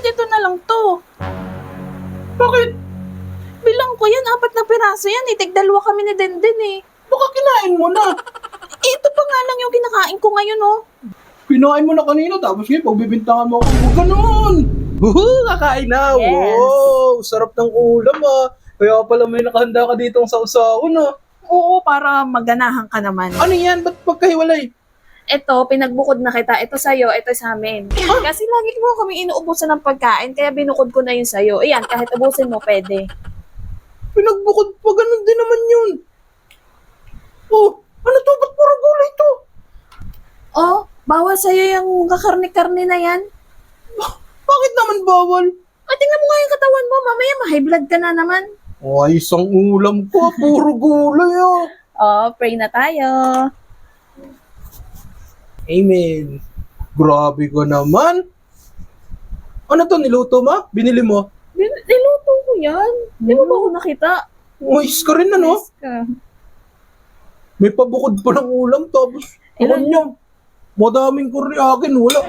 ba't ito na lang to? Bakit? Bilang ko yan, apat na piraso yan. Eh, tigdalawa kami ni Denden eh. Baka kinain mo na. Ito pa nga lang yung kinakain ko ngayon oh. Kinain mo na kanina tapos ngayon pagbibintangan mo ako. Huwag ganun! Buhu! Kakain na! Yes. Wow! Sarap ng ulam ah. Kaya pala may nakahanda ka dito sa usawan ah. Oo, para maganahan ka naman. Ano yan? Ba't pagkahiwalay? Ito, pinagbukod na kita. Ito sa'yo, ito sa amin. Kasi lagi mo kami inuubusan ng pagkain, kaya binukod ko na yun sa'yo. Ayan, kahit ubusin mo, pwede. Pinagbukod pa ganun din naman yun. Oh, ano to? Ba't puro gulay to? Oh, bawal sa'yo yung kakarni-karni na yan. Bakit naman bawal? O, tingnan mo nga yung katawan mo. Mamaya, ma-high blood ka na naman. Ay, isang ulam ko. Puro gulay ah. Oh, pray na tayo. Amen. Grabe ka naman. Ano to, niluto mo? Binili mo? Nin- Niluto ko yan. Di mo ba ako nakita? Uwis ka rin ano? Yes ka. May pabukod pa ng ulam tapos Ilan? Ilan niya? Madaming kurni akin, wala.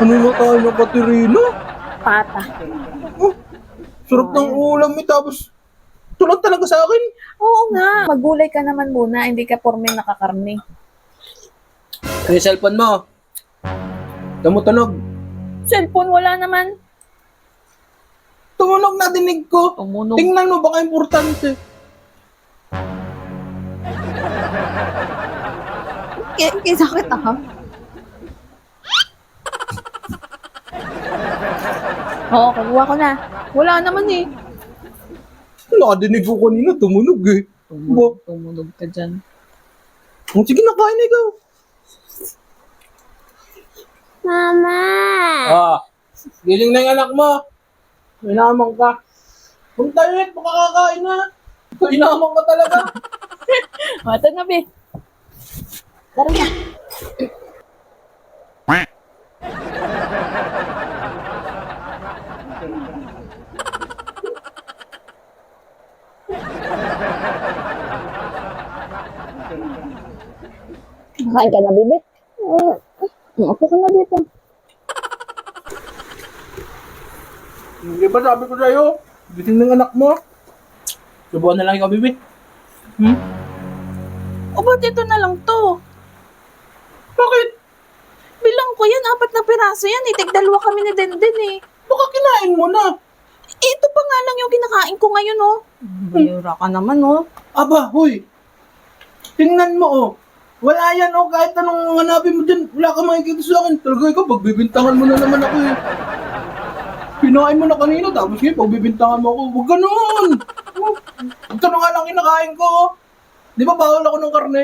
Ano na tayo ng Katerina? Pata. Oh, sarap ng ulam eh, tapos tulad talaga sa akin. Oo nga. Magulay ka naman muna, hindi ka porme nakakarni. Ano yung cellphone mo? Tumutunog. Cellphone, wala naman. Tumunog na dinig ko. Tumunog. Tingnan mo, baka importante. K- kaya sakit ah. Oo, kukuha ko na. Wala naman eh. Nakadinig ko kanina, tumunog eh. Ba? Tumunog ka dyan. Oh, sige na, kain na ikaw. Mama! Ah, giling na yung anak mo. Inamang ka. Kung tayo eh, makakakain na. Inamang ka talaga. Mata na, be. Tara na. Kain ka na, bibit? Upo ka na dito. Di ba sabi ko sa'yo? Giling ng anak mo. Subukan na lang ikaw, bibi. Hmm? O, ba't ito na lang to? Bakit? Bilang ko yan, apat na piraso yan. Eh, tigdalawa kami ni Denden eh. Baka kinain mo na. Ito pa nga lang yung kinakain ko ngayon oh. Bayura ka naman oh. Aba, hoy. Tingnan mo, oh. Wala yan, oh. Kahit anong hanapin mo dyan, wala ka makikita sa akin. Talaga ikaw, pagbibintangan mo na naman ako, eh. Pinain mo na kanina, tapos ngayon, pagbibintangan mo ako. Huwag ganun! Oh, Ito na nga lang kinakain ko, oh. Di ba bawal ako ng karne?